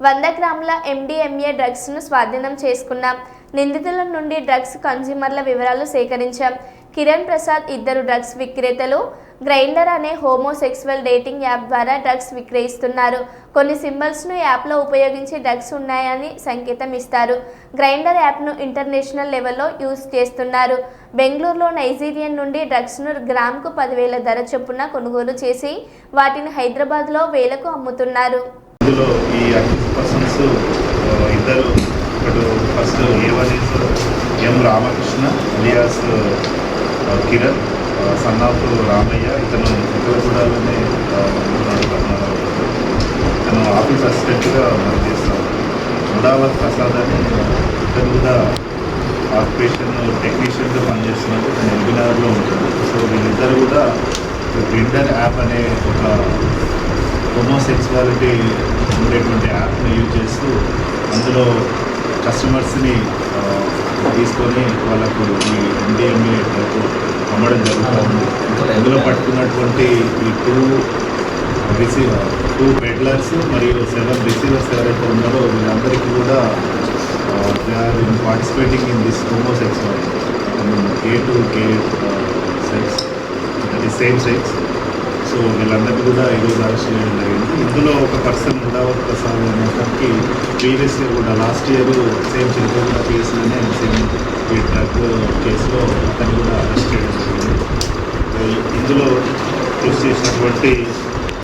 వంద గ్రాముల ఎండిఎంఏ డ్రగ్స్ను స్వాధీనం చేసుకున్నాం. నిందితుల నుండి డ్రగ్స్ కన్జ్యూమర్ల వివరాలు సేకరించాం. కిరణ్ ప్రసాద్ ఇద్దరు డ్రగ్స్ విక్రేతలు. గ్రైండర్ అనే హోమోసెక్సువల్ డేటింగ్ యాప్ ద్వారా డ్రగ్స్ విక్రయిస్తున్నారు. కొన్ని సింబల్స్ను యాప్లో ఉపయోగించి డ్రగ్స్ ఉన్నాయని సంకేతం ఇస్తారు. గ్రైండర్ యాప్ను ఇంటర్నేషనల్ లెవెల్లో యూజ్ చేస్తున్నారు. బెంగళూరులో నైజీరియన్ నుండి డ్రగ్స్ను గ్రామ్కు పదివేల ధర చొప్పున కొనుగోలు చేసి వాటిని హైదరాబాద్లో వేలకు అమ్ముతున్నారు. ఇందులో ఇద్దరు ఒకడు first A one is M Ramakrishna alias Kiran son of Ramayya ఇతను ఉత్తరగూడలోనే ఉంటున్నాడు కర్ణాటకలో తను ఆఫీస్ అసిస్టెంట్గా పనిచేస్తాడు ముడావత్ ప్రసాద్ అని ఇతను కూడా ఆక్యుపేషన్ టెక్నీషియన్గా పనిచేస్తున్నాడు తను ఎల్బీనగర్లో ఉంటాడు సో వీళ్ళిద్దరు కూడా గ్రిండర్ యాప్ అనే ఒక హోమోసెక్సువాలిటీ ఉండేటువంటి యాప్ని యూజ్ చేస్తూ కస్టమర్స్ని తీసుకొని వాళ్ళకు ఈ ఎండిఎంఏ అమ్మడం జరుగుతుంది. అందులో పట్టుకున్నటువంటి ఈ టూ రిసీవర్ టూ పెడ్లర్స్ మరియు సెవెన్ రిసీవర్స్ ఎవరైతే ఉన్నారో వీళ్ళందరికీ కూడా they are in participating in this homo sex gay to gay sex. That is same sex so వీళ్ళందరినీ కూడా ఈరోజు అరెస్ట్ చేయడం జరిగింది. ఇందులో ఒక పర్సన్ ముడావత్ ప్రసాద్ అనే అతనికి ప్రీవియస్ ఇయర్ కూడా లాస్ట్ ఇయర్ సేమ్ చిరుపూర్ కేసులోనే సేమ్ ఈ డ్రగ్ కేసులో అతను కూడా అరెస్ట్ చేయడం జరిగింది. ఇందులో యూస్ చేసినటువంటి